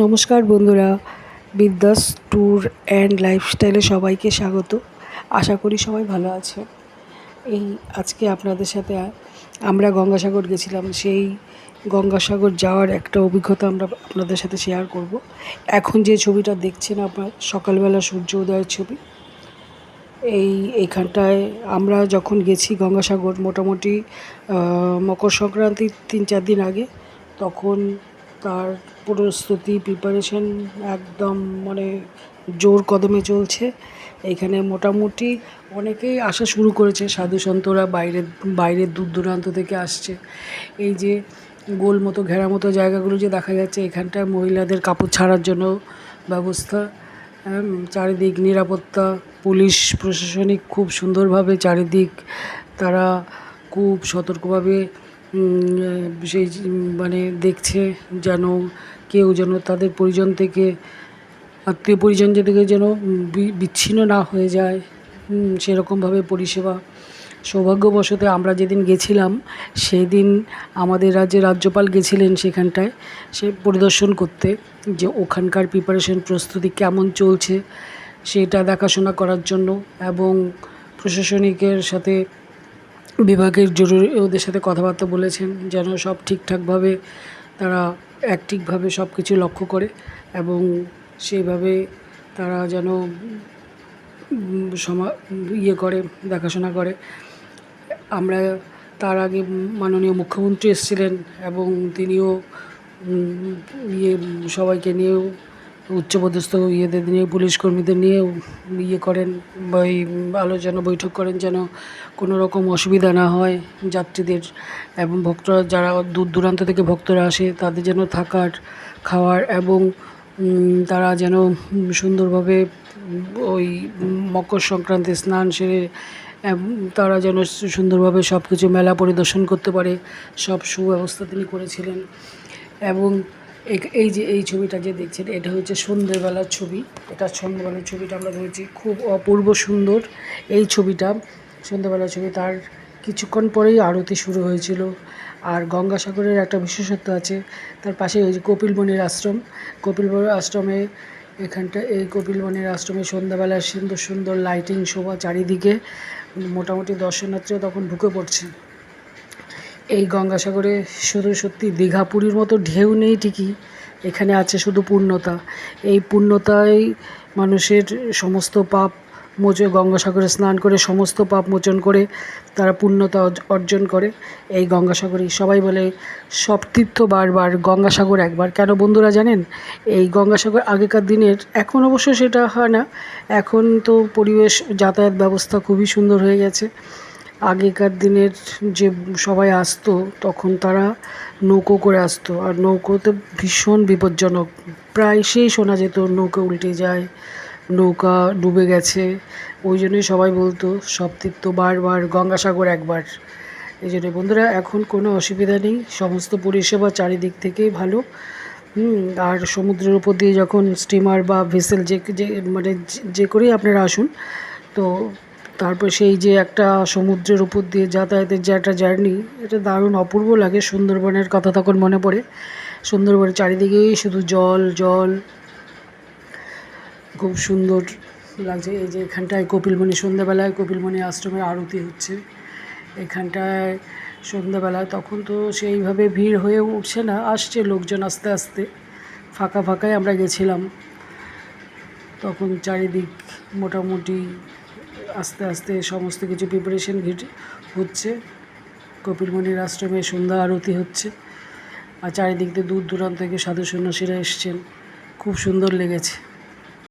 নমস্কার বন্ধুরা, বিদ্যাস ট্যুর অ্যান্ড লাইফস্টাইলে সবাইকে স্বাগত। আশা করি সবাই ভালো আছে। এই আজকে আপনাদের সাথে আমরা গঙ্গাসাগর গেছিলাম। সেই গঙ্গাসাগর যাওয়ার একটা অভিজ্ঞতা আমরা আপনাদের সাথে শেয়ার করব। এখন যে ছবিটা দেখছেন আপনার, সকালবেলা সূর্য উদয়ের ছবি, এই এইখানটায় আমরা যখন গেছি গঙ্গাসাগর, মোটামুটি মকর সংক্রান্তির তিন চার দিন আগে, তখন তার প্রস্তুতি প্রিপারেশন একদম মানে জোর কদমে চলছে। এখানে মোটামুটি অনেকেই আসা শুরু করেছে, সাধু সন্তরা বাইরের বাইরের দূর দূরান্ত থেকে আসছে। এই যে গোল মতো, ঘেরা মতো জায়গাগুলো যে দেখা যাচ্ছে, এখানটায় মহিলাদের কাপড় ছাড়ার জন্য ব্যবস্থা। চারিদিক নিরাপত্তা, পুলিশ প্রশাসনিক খুব সুন্দরভাবে চারিদিক তারা খুব সতর্কভাবে সেই মানে দেখছে যেন কেউ যেন তাদের পরিজন থেকে, আত্মীয় পরিজন থেকে যেন বিচ্ছিন্ন না হয়ে যায়। সেরকমভাবে পরিষেবা সৌভাগ্যবশত আমরা যেদিন গেছিলাম, সেদিন আমাদের রাজ্যে রাজ্যপাল গেছিলেন সেখানটায় সে পরিদর্শন করতে যে ওখানকার প্রিপারেশন প্রস্তুতি কেমন চলছে, সেটা দেখাশোনা করার জন্য এবং প্রশাসনিকের সাথে বিভাগের জরুরি ওদের সাথে কথাবার্তা বলেছেন যেন সব ঠিকঠাকভাবে তারা অ্যাক্টিভভাবে সব কিছু লক্ষ্য করে এবং সেইভাবে তারা যেন সমা ইয়ে করে, দেখাশোনা করে। আমরা তার আগে মাননীয় মুখ্যমন্ত্রী এসেছিলেন এবং তিনিও ইয়ে সবাইকে নিয়েও উচ্চপদস্থ ইয়েদের নিয়ে, পুলিশ কর্মীদের নিয়েও ইয়ে করেন বা এই আলোচনা বৈঠক করেন, যেন কোনো রকম অসুবিধা না হয় যাত্রীদের। এবং ভক্তরা যারা দূর দূরান্ত থেকে ভক্তরা আসে, তাদের যেন থাকার, খাওয়ার এবং তারা যেন সুন্দরভাবে ওই মকর সংক্রান্তি স্নান সেরে তারা যেন সুন্দরভাবে সব কিছু মেলা পরিদর্শন করতে পারে। সব সুব্যবস্থা তিনি করেছিলেন। এবং এই যে, এই ছবিটা যে দেখছেন, এটা হচ্ছে সন্ধ্যেবেলার ছবি। এটা সন্ধ্যেবেলার ছবিটা আমরা ধরেছি খুব অপূর্ব সুন্দর। এই ছবিটা সন্ধ্যেবেলার ছবি, তার কিছুক্ষণ পরেই আরতি শুরু হয়েছিল। আর গঙ্গাসাগরের একটা বিশেষত্ব আছে, তার পাশে ওই যে কপিলমণির আশ্রম। কপিলমণির আশ্রমে এখানটা, এই কপিলমণির আশ্রমে সন্ধ্যাবেলা সুন্দর সুন্দর লাইটিং শোভা চারিদিকে। মোটামুটি দর্শনার্থীরা তখন ঢুকে পড়ছে। এই গঙ্গাসাগরে শুধু সত্যি দীঘা পুরীর মতো ঢেউ নেই ঠিকই, এখানে আছে শুধু পূর্ণতা। এই পূর্ণতাই মানুষের সমস্ত পাপ মোচন, গঙ্গাসাগরে স্নান করে সমস্ত পাপ মোচন করে তারা পূর্ণতা অর্জন করে। এই গঙ্গাসাগরেই সবাই বলে সব তীর্থ বারবার গঙ্গাসাগর একবার। কেন বন্ধুরা জানেন, এই গঙ্গাসাগর আগেকার দিনের, এখন অবশ্য সেটা হয় না। এখন তো পরিবেশ যাতায়াত ব্যবস্থা খুবই সুন্দর হয়ে গেছে। আগেকার দিনের যে সবাই আসতো, তখন তারা নৌকো করে আসতো। আর নৌকোতে ভীষণ বিপজ্জনক। প্রায়শই শোনা যেত, নৌকা উল্টে যায়, নৌকা ডুবে গেছে। ওই জন্যই সবাই বলতো, সব তীর্থ বারবার, গঙ্গাসাগর একবার। এই জন্য বন্ধুরা, এখন কোনো অসুবিধা নেই। সমস্ত পরিষেবা চারিদিক থেকেই ভালো। আর সমুদ্রের উপর দিয়ে যখন স্টিমার বা ভেসেল যে মানে যে করেই আপনারা আসুন, তো তারপর সেই যে একটা সমুদ্রের উপর দিয়ে যাতায়াতের যে একটা জার্নি, এটা দারুণ অপূর্ব লাগে সুন্দরবনের কথা তখন মনে পড়ে। সুন্দরবনের চারিদিকেই শুধু জল জল। খুব সুন্দর লাগছে এই যে এখানটায় কপিলমণি সন্ধ্যাবেলায়, কপিলমণি আশ্রমের আরতি হচ্ছে। এখানটায় সন্ধ্যাবেলায় তখন তো সেইভাবে ভিড় হয়ে উঠছে না, আসছে লোকজন আস্তে আস্তে। ফাঁকা ফাঁকায় আমরা গেছিলাম। তখন চারিদিক মোটামুটি আস্তে আস্তে সমস্ত কিছু প্রিপারেশন হচ্ছে। কপিলমণির আশ্রমে সন্ধ্যা আরতি হচ্ছে। আর চারিদিক দিয়ে দূর দূরান্ত থেকে সাধু সন্ন্যাসীরা এসছেন। খুব সুন্দর লেগেছে।